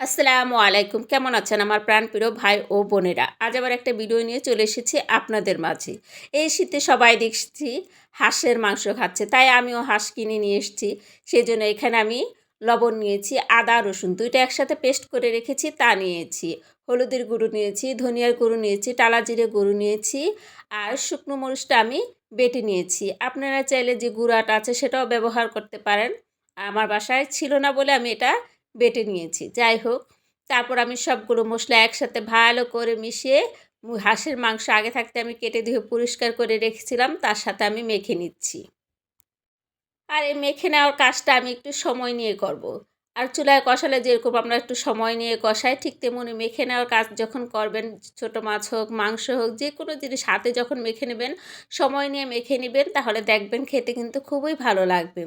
আসসালামু আলাইকুম। কেমন আছেন আমার প্রাণপ্রিয় ভাই ও বোনেরা? আজ আবার একটা ভিডিও নিয়ে চলে এসেছি আপনাদের মাঝে। এই শীতে সবাই দেখছি হাঁসের মাংস খাচ্ছে, তাই আমিও হাঁস কিনে নিয়ে এসেছি। সেই জন্য এখানে আমি লবণ নিয়েছি, আদা, রসুন দুইটা একসাথে পেস্ট করে রেখেছি, তা নিয়েছি। হলুদের গুঁড়ো নিয়েছি, ধনিয়ার গুঁড়ো নিয়েছি, টালা জিরে গুঁড়ো নিয়েছি, আর শুকনো মরিচটা আমি বেটে নিয়েছি। আপনারা চাইলে যে গুঁড়াটা আছে সেটাও ব্যবহার করতে পারেন। আমার বাসায় ছিল না বলে আমি এটা বেটে নিয়েছি। যাই হোক, তারপর আমি সবগুলো মশলা একসাথে ভালো করে মিশিয়ে হাঁসের মাংস আগে থাকতে আমি কেটে ধুয়ে পরিষ্কার করে রেখেছিলাম, তার সাথে আমি মেখে নিচ্ছি। আর এই মেখে নেওয়ার কাজটা আমি একটু সময় নিয়ে করব। আর চুলায় কষালে যেরকম আমরা একটু সময় নিয়ে কষাই, ঠিক তেমনি মেখে নেওয়ার কাজ যখন করবেন, ছোট মাছ হোক, মাংস হোক যে কোনো জিনিস হাতে যখন মেখে নেবেন, সময় নিয়ে মেখে নেবেন, তাহলে দেখবেন খেতে কিন্তু খুবই ভালো লাগবে।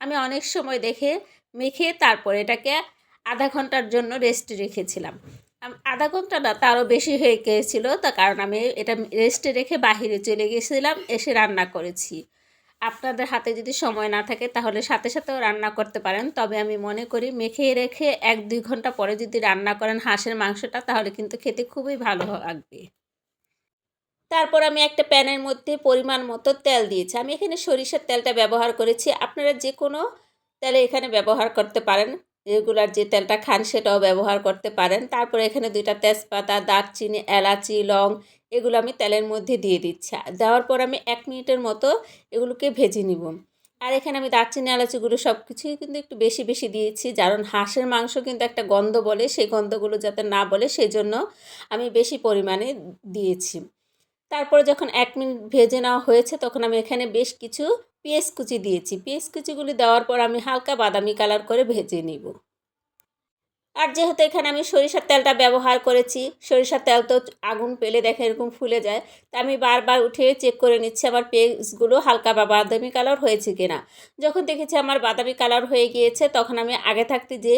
আমি অনেক সময় দেখে মেখে তারপর এটাকে আধা ঘণ্টার জন্য রেস্টে রেখেছিলাম। আধা ঘণ্টা না তারও বেশি হয়ে গিয়েছিল তার কারণ আমি এটা রেস্টে রেখে বাহিরে চলে গেছিলাম এসে রান্না করেছি। আপনাদের হাতে যদি সময় না থাকে, তাহলে সাথে সাথেও রান্না করতে পারেন, তবে আমি মনে করি মেখে রেখে এক দুই ঘণ্টা পরে যদি রান্না করেন হাঁসের মাংসটা, তাহলে কিন্তু খেতে খুবই ভালো লাগবে। তারপর আমি একটা প্যানের মধ্যে পরিমাণ মতো তেল দিয়েছি। আমি এখানে সরিষার তেলটা ব্যবহার করেছি। আপনারা যে কোনো তেলে এখানে ব্যবহার করতে পারেন। রেগুলার যে তেলটা খান সেটাও ব্যবহার করতে পারেন। তারপরে এখানে দুইটা তেজপাতা, দারচিনি, এলাচি, লং এগুলো আমি তেলের মধ্যে দিয়ে দিচ্ছি। দেওয়ার পর আমি এক মিনিটের মতো এগুলোকে ভেজে নিব। আর এখানে আমি দারচিনি, এলাচিগুলো সব কিছুই কিন্তু একটু বেশি বেশি দিয়েছি, কারণ হাঁসের মাংস কিন্তু একটা গন্ধ বলে, সেই গন্ধগুলো যাতে না বলে সেই জন্য আমি বেশি পরিমাণে দিয়েছি। তারপরে যখন এক মিনিট ভেজে নেওয়া হয়েছে, তখন আমি এখানে বেশ কিছু পেঁয়াজ কুচি দিয়েছি। পেঁয়াজ কুচিগুলি দেওয়ার পর আমি হালকা বাদামি কালার করে ভেজে নিব। আর যেহেতু এখানে আমি সরিষার তেলটা ব্যবহার করেছি, সরিষার তেল তো আগুন পেলে দেখে এরকম ফুলে যায়, তা আমি বারবার উঠে চেক করে নিচ্ছি আমার পেঁয়াজগুলো হালকা বা বাদামি কালার হয়েছে কিনা। যখন দেখেছি আমার বাদামি কালার হয়ে গিয়েছে, তখন আমি আগে থাকতে যে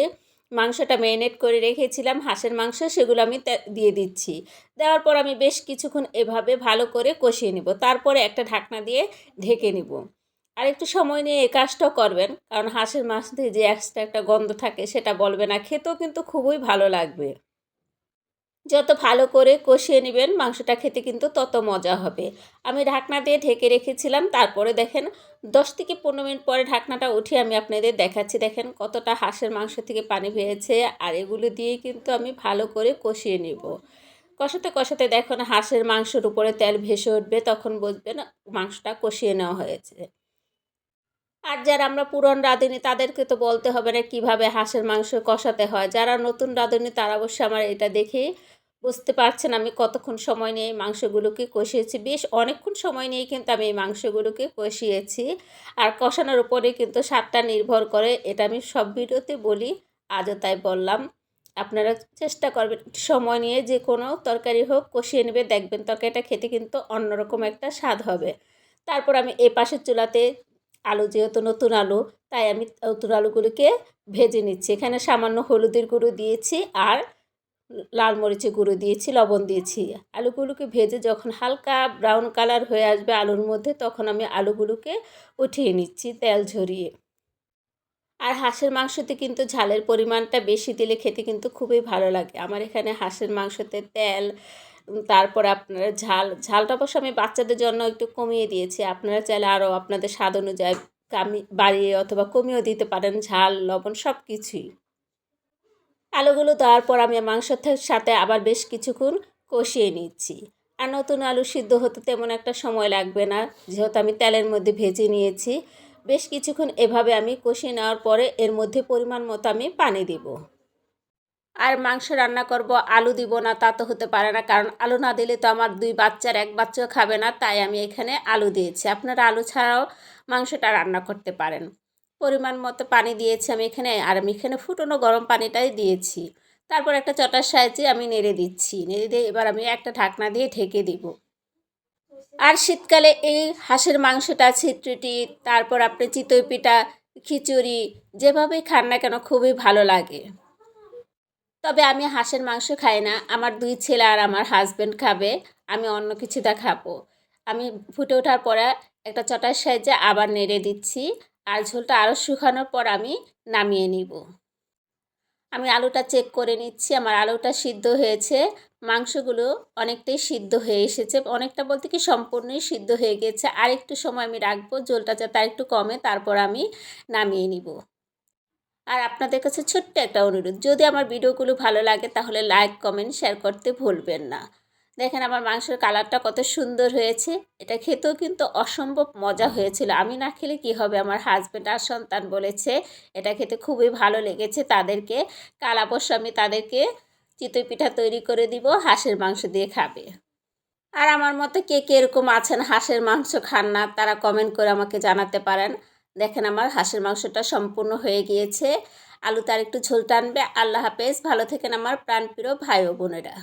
মাংসটা ম্যারিনেট করে রেখেছিলাম, হাঁসের মাংস সেগুলো আমি দিয়ে দিচ্ছি। দেওয়ার পর আমি বেশ কিছুক্ষণ এভাবে ভালো করে কষিয়ে নিব। তারপরে একটা ঢাকনা দিয়ে ঢেকে নিব। আর একটু সময় নিয়ে এই কাজটাও করবেন, কারণ হাঁসের মাংস দিয়ে যে এক্সট্রা একটা গন্ধ থাকে সেটা বলবে না। খেতেও কিন্তু খুবই ভালো লাগবে। যত ভালো করে কষিয়ে নেবেন, মাংসটা খেতে কিন্তু তত মজা হবে। আমি ঢাকনা দিয়ে ঢেকে রেখেছিলাম, তারপরে দেখেন দশ থেকে পনেরো মিনিট পরে ঢাকনাটা উঠিয়ে আমি আপনাদের দেখাচ্ছি। দেখেন কতটা হাঁসের মাংস থেকে পানি বেরিয়েছে, আর এগুলো দিয়েই কিন্তু আমি ভালো করে কষিয়ে নেব। কষাতে কষাতে দেখুন হাঁসের মাংসের উপরে তেল ভেসে উঠবে, তখন বুঝবেন মাংসটা কষিয়ে নেওয়া হয়েছে। আর যারা আমরা পুরন রাঁধুনি, তাদেরকে তো বলতে হবে না কীভাবে হাঁসের মাংস কষাতে হয়। যারা নতুন রাঁধুনি, তারা অবশ্যই আমার এটা দেখে বুঝতে পারছেন আমি কতক্ষণ সময় নিয়ে এই মাংসগুলোকে কষিয়েছি। বেশ অনেকক্ষণ সময় নিয়ে কিন্তু আমি এই মাংসগুলোকে কষিয়েছি। আর কষানোর উপরে কিন্তু স্বাদটা নির্ভর করে, এটা আমি সব ভিডিওতে বলি, আজও তাই বললাম। আপনারা চেষ্টা করবেন সময় নিয়ে যে কোনো তরকারি হোক কষিয়ে নেবে। দেখবেন তরকারিটা খেতে কিন্তু অন্যরকম একটা স্বাদ হবে। তারপর আমি এ পাশের চুলাতে আলু, যেহেতু নতুন আলু, তাই আমি নতুন আলুগুলোকে ভেজে নিচ্ছি। এখানে সামান্য হলুদের গুঁড়ো দিয়েছি আর লাল মরিচের গুঁড়ো দিয়েছি, লবণ দিয়েছি। আলুগুলোকে ভেজে যখন হালকা ব্রাউন কালার হয়ে আসবে আলুর মধ্যে, তখন আমি আলুগুলোকে উঠিয়ে নিচ্ছি তেল ঝরিয়ে। আর হাঁসের মাংসতে কিন্তু ঝালের পরিমাণটা বেশি দিলে খেতে কিন্তু খুবই ভালো লাগে। আমার এখানে হাঁসের মাংসতে তেল তারপর আপনার ঝাল, ঝালটা অবশ্য আমি বাচ্চাদের জন্য একটু কমিয়ে দিয়েছি। আপনারা চাইলে আরও আপনাদের স্বাদ অনুযায়ী কামি, বাড়িয়ে অথবা কমিয়েও দিতে পারেন ঝাল, লবণ সব কিছুই আলুগুলো দেওয়ার পর আমি মাংসের সাথে আবার বেশ কিছুক্ষণ কষিয়ে নিচ্ছি। আর নতুন আলু সিদ্ধ হতে তেমন একটা সময় লাগবে না, যেহেতু আমি তেলের মধ্যে ভেজে নিয়েছি। বেশ কিছুক্ষণ এভাবে আমি কষিয়ে নেওয়ার পরে এর মধ্যে পরিমাণ মতো আমি পানি দিব। আর মাংস রান্না করব, আলু দিব না, তা তো হতে পারে না, কারণ আলু না দিলে তো আমার দুই বাচ্চার এক বাচ্চাও খাবে না, তাই আমি এখানে আলু দিয়েছি। আপনারা আলু ছাড়াও মাংসটা রান্না করতে পারেন। পরিমাণ মতো পানি দিয়েছি আমি এখানে, আর আমি এখানে ফুটনো গরম পানিটাই দিয়েছি। তারপর একটা চটার সাহায্যে আমি নেড়ে দিচ্ছি। নেড়ে দিয়ে এবার আমি একটা ঢাকনা দিয়ে ঢেকে দিব। আর শীতকালে এই হাঁসের মাংসটা, ছিট্রুটি, তারপর আপনি চিতই পিঠা, খিচুড়ি, যেভাবেই খান না কেন খুবই ভালো লাগে। তবে আমি হাঁসের মাংস খাই না। আমার দুই ছেলে আর আমার হাজব্যান্ড খাবে, আমি অন্য কিছুটা খাব। আমি ফুটে ওঠার পরে একটা চটার সাহায্যে আবার নেড়ে দিচ্ছি। আর ঝোলটা আরও শুকানোর পর আমি নামিয়ে নিব। আমি আলুটা চেক করে নিচ্ছি, আমার আলুটা সিদ্ধ হয়েছে। মাংসগুলো অনেকটাই সিদ্ধ হয়ে এসেছে, অনেকটা বলতে কি সম্পূর্ণই সিদ্ধ হয়ে গেছে। আর একটু সময় আমি রাখব জলটা যাতে আর একটু কমে, তারপর আমি নামিয়ে নিব। আর আপনাদের কাছে ছোট্ট একটা অনুরোধ, যদি আমার ভিডিওগুলো ভালো লাগে তাহলে লাইক কমেন্ট শেয়ার করতে ভুলবেন না। দেখেন আমার মাংসের কালারটা কত সুন্দর হয়েছে। এটা খেতেও কিন্তু অসম্ভব মজা হয়েছিল। আমি না খেলে কি হবে? আমার হাজব্যান্ড আর সন্তান বলেছে, এটা খেতে খুবই ভালো লেগেছে তাদেরকে। কাল অবশ্য আমি তাদেরকে চিতই পিঠা তৈরি করে দিব, হাঁসের মাংস দিয়ে খাবে। আর আমার মতো কে কে এরকম আছেন হাঁসের মাংস খান না, তারা কমেন্ট করে আমাকে জানাতে পারেন। দেখেন আমার হাঁসের মাংসটা সম্পূর্ণ হয়ে গিয়েছে। আলু তার একটু ঝোল টানবে। আল্লাহ হাফেজ। ভালো থেকেন আমার প্রাণপ্রিয় ভাই ও বোনেরা।